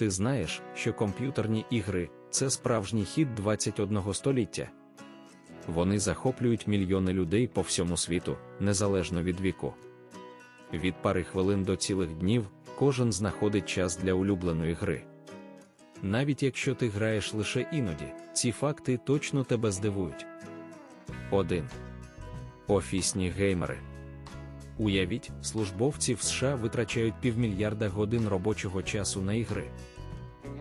Ти знаєш, що комп'ютерні ігри це справжній хід 21 століття. Вони захоплюють мільйони людей по всьому світу, незалежно від віку. Від пари хвилин до цілих днів кожен знаходить час для улюбленої гри. Навіть якщо ти граєш лише іноді, ці факти точно тебе здивують. 1. Офісні геймери. Уявіть, службовці в США витрачають півмільярда годин робочого часу на ігри.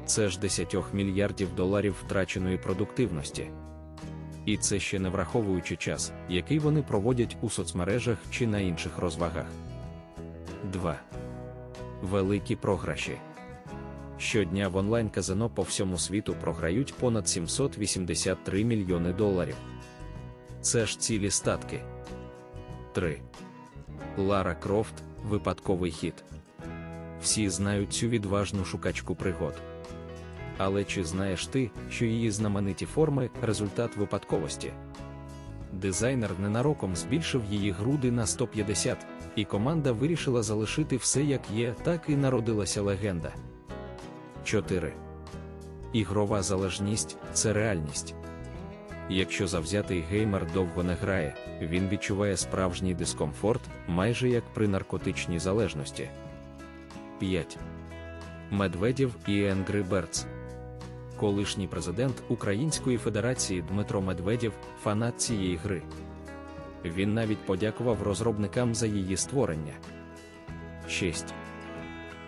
Це ж 10 мільярдів доларів втраченої продуктивності. І це ще не враховуючи час, який вони проводять у соцмережах чи на інших розвагах. 2. Великі програші. Щодня в онлайн-казино по всьому світу програють понад 783 мільйони доларів. Це ж цілі статки. 3. Лара Крофт випадковий хід. Всі знають цю відважну шукачку пригод. Але чи знаєш ти, що її знамениті форми результат випадковості? Дизайнер ненароком збільшив її груди на 150, і команда вирішила залишити все як є, так і народилася легенда. 4. Ігрова залежність це реальність. Якщо завзятий геймер довго не грає, він відчуває справжній дискомфорт, майже як при наркотичній залежності. 5. Медведєв і Angry Birds Колишній президент Української Федерації Дмитро Медведєв фанат цієї гри. Він навіть подякував розробникам за її створення. 6.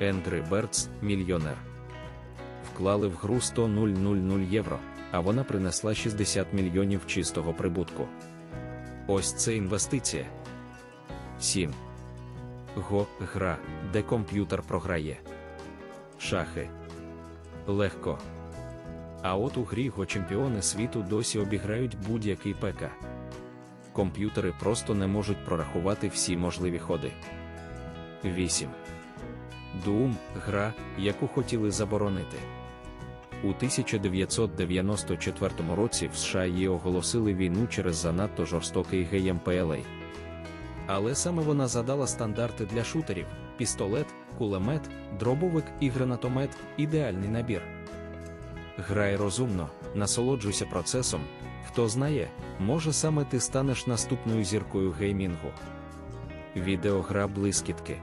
Angry Birds – мільйонер. Вклали в гру 100 000 євро а вона принесла 60 мільйонів чистого прибутку. Ось це інвестиція. 7. Го гра, де комп'ютер програє. Шахи. Легко. А от у грі го чемпіони світу досі обіграють будь-який ПК. Комп'ютери просто не можуть прорахувати всі можливі ходи. 8. Doom – гра, яку хотіли заборонити. У 1994 році в США її оголосили війну через занадто жорстокий геймплей. Але саме вона задала стандарти для шутерів: пістолет, кулемет, дробовик і гранатомет ідеальний набір. Грай розумно, насолоджуйся процесом. Хто знає, може саме ти станеш наступною зіркою геймінгу. Відеогра блискітки.